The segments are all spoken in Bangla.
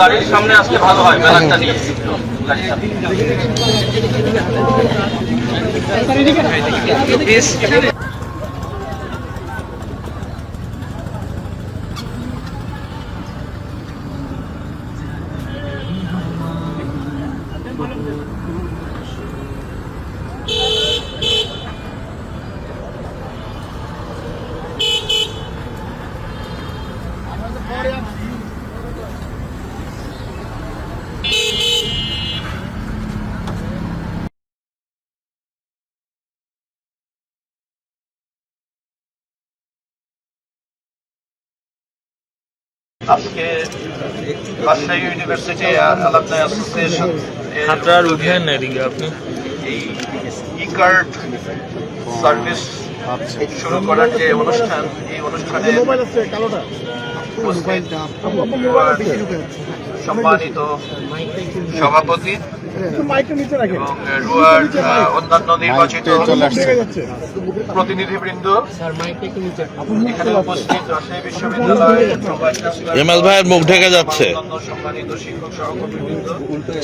গাড়ির সামনে আসলে ভালো হয় ব্যানারটা নিয়ে আজকে রাজশাহী ইউনিভার্সিটি আলামনাই অ্যাসোসিয়েশন হাতটা উঠেন এদিকে আপনি। এই ই কার্ড সার্ভিস শুরু করার যে অনুষ্ঠান এই অনুষ্ঠানে সম্মানিত সভাপতি এবং রুয়ার অন্যান্য নির্বাচিত প্রতিনিধিবৃন্দ। এখানে উপস্থিত রাজশাহী বিশ্ববিদ্যালয়ের এমএল ভাইয়ের মুখ ঢেকে যাচ্ছে। সম্মানিত শিক্ষক সহকর্মীবৃন্দ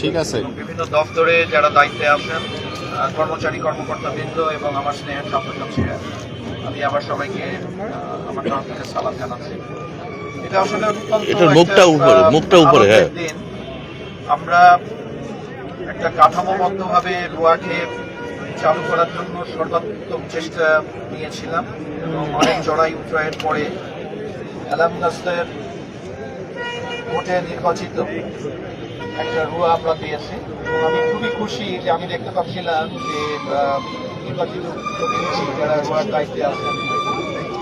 ঠিক আছে। বিভিন্ন দপ্তরে যারা দায়িত্বে আছেন আহ, কর্মচারী কর্মকর্তাবৃন্দ এবং আমার স্নেহের ছাত্রছাত্রীরা। আমি আবার সবাইকে আমার তরফ থেকে সালাম জানাচ্ছি। এটা আসলে এটার মুখটা উপরে, মুখটা উপরে, হ্যাঁ। আমরা একটা কাঠামোবদ্ধভাবে রোয়াকে চালু করার জন্য সর্বাত্মক চেষ্টা নিয়েছিলাম এবং অনেক চড়াই উতরাইয়ের পরে অ্যালামনাসদের ভোটে নির্বাচিত একটা রুয়া আমরা পেয়েছি। আমি খুবই খুশি যে আমি দেখতে পাচ্ছিলাম যে যারা রুয়ার দায়িত্বে আছেন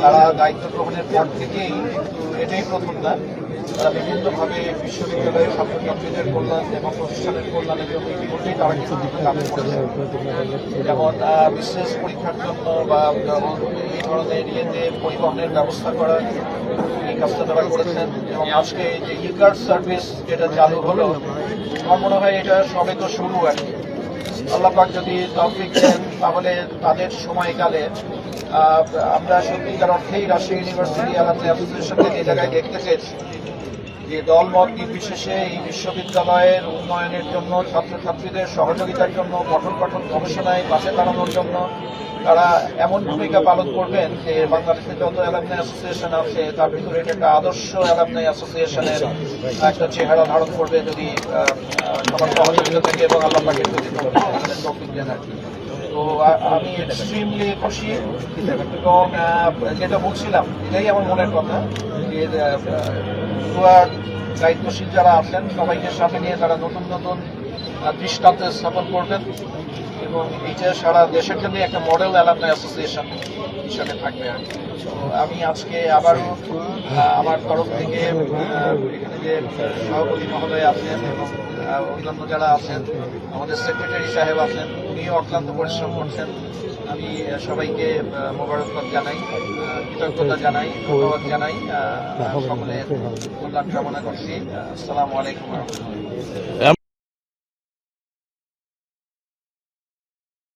তারা দায়িত্ব গ্রহণের পর থেকেই এটাই প্রথম না তারা বিভিন্নভাবে বিশ্ববিদ্যালয়ের ছাত্রছাত্রীদের কল্যাণ এবং প্রতিষ্ঠানের কল্যাণের জন্য ইতিমধ্যেই তারা কিছু করেছে। যেমন বিশেষ পরীক্ষার জন্য বা এই ধরনের ইয়েতে পরিবহনের ব্যবস্থা করা এই কাজটা তারা করেছেন এবং আজকে যে ই কার্ড সার্ভিস যেটা চালু হলো, আমার মনে হয় এটা সবে তো শুরু আর কি। আল্লাহ পাক যদি তৌফিক দেন তাহলে তাদের সময়কালে আমরা সত্যিকার অর্থেই রাজশাহী ইউনিভার্সিটি আলাদা অ্যাসোসিয়েশনকে যে জায়গায় দেখতে চেয়েছি যে দলমত নির্বিশেষে এই বিশ্ববিদ্যালয়ের উন্নয়নের জন্য, ছাত্রছাত্রীদের সহযোগিতার জন্য পঠন পাঠন গবেষণায় পাশে দাঁড়ানোর জন্য তারা এমন ভূমিকা পালন করবেন যে বাংলাদেশের যত অ্যালামনাই অ্যাসোসিয়েশন আছে, তার ভিতরে এটা একটা আদর্শ অ্যালামনাই অ্যাসোসিয়েশনের একটা চেহারা ধারণ করবে যদি সবার সহযোগিতা থেকে এবং আল্লাহ পাকের যদি তো আমি এক্সট্রিমলি খুশি। এবং যেটা বলছিলাম এটাই আমার মনের কথা যে দায়িত্বশীল যারা আছেন, সবাইকে সাথে নিয়ে তারা নতুন নতুন দৃষ্টান্ত স্থাপন করবেন এবং এইটা সারা দেশের জন্য একটা মডেল অ্যালামনাই অ্যাসোসিয়েশন হিসাবে থাকবে আর আমি আজকে আবারও আমার তরফ থেকে এখানে যে সভাপতি মহোদয় আছেন এবং অন্যান্য যারা আছেন, আমাদের সেক্রেটারি সাহেব আছেন, উনিও অক্লান্ত পরিশ্রম করছেন। আমি সবাইকে মোবারকবাদ জানাই কৃতজ্ঞতা জানাই ধন্যবাদ জানাই আহ, সকলের কল্যাণ কামনা করছি। আসসালামু আলাইকুম।